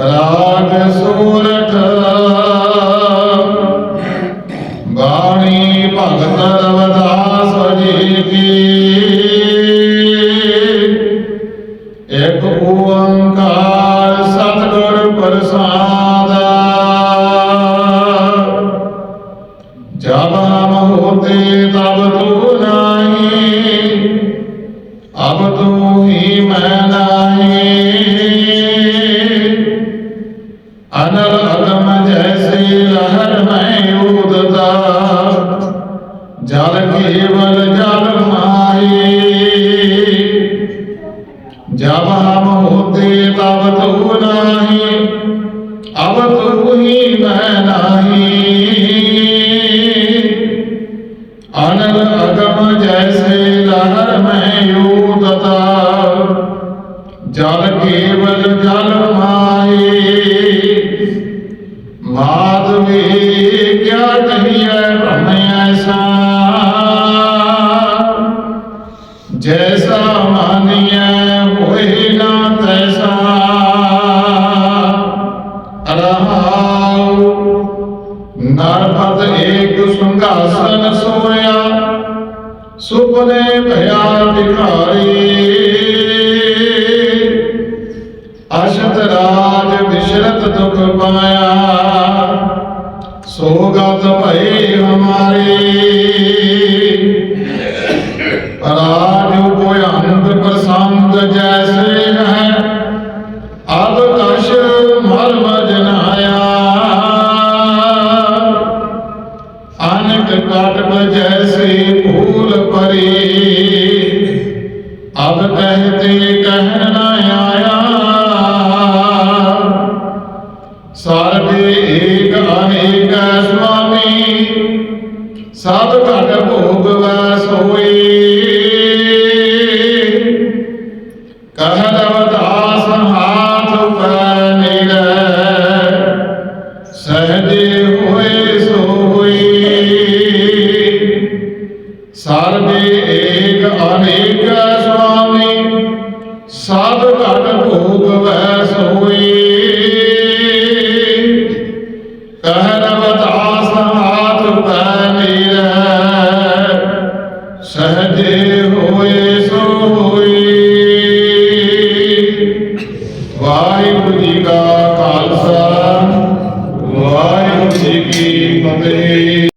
ਰਾਗ ਸੂਰਠ ਬਾਣੀ ਭਗਤ ਰਵਦਾਸ ਜੀ ਕੀ। ਇੱਕ ਓੰਕਾਰ ਉਦਤਾ। ਜਲ ਕੇਵਲ ਜਲ ਮਾਹੀ। ਜਬ ਹਮ ਹੋਤੇ ਤਬ ਤੂ ਨਾਹੀ ਅਬ ਤੂ ਹੀ ਮੈਂ ਨਾਹੀ। ਅਨਗ ਅਗਮ ਜੈਸੇ ਲਹਰ ਮੈਂ ਉਦਤਾ ਜਲ ਕੇਵਲ ਜਲ ਮਾਹੀ। ਮਾਦਵੇ ਤੇਜਾ ਕਹੀਐ ਭ੍ਰਮ ਐਸਾ। ਜੈਸਾ ਮਾਨੀਐ ਹੋਏ ਨਾ ਤੈਸਾ ਅਰਹਾਉ ਨਰਭਤ ਏਕ ਸੁੰਘਾਸਨ ਸੋਇਆ, ਸੁਪਨੇ ਭਇਆ ਭਿਖਾਰੀ। ਅਸ਼ਤ ਰਾਜ ਵਿਸ਼ਰਤ ਦੁਖ ਪਾਇਆ। ਸੋ ਗਤ ਭਏ ਹਮਾਰੇ। ਪਰਾਜ ਭੋਇਨੰਦ ਪ੍ਰਸੰਤ ਜੈਸੇ ਹੈ ਅਬ ਕਸ਼ ਮਰ ਵਜਨਾਇਆ ਅਨਕ ਕਾਟਕ ਜੈਸੇ ਫੂਲ ਪਰੇ ਅਬ ਕਹਤੇ ਕਹਿਣਾ ਸਭ ਘਟ ਭੋਗ ਵਾਸ ਹੋਏ। ਕਹਨ ਅਵਦਾਸ ਹੋਏ ਸੋਈ ਸਰਬੇ ਏਕ ਭੋਗ ਵਾਸ ਹੋਏ। ਹੋਏ ਸੋ ਹੋਏ। ਵਾਹਿਗੁਰੂ ਜੀ ਕਾ ਖਾਲਸਾ ਵਾਹਿਗੁਰੂ ਜੀ ਕੀ ਫਤਿਹ।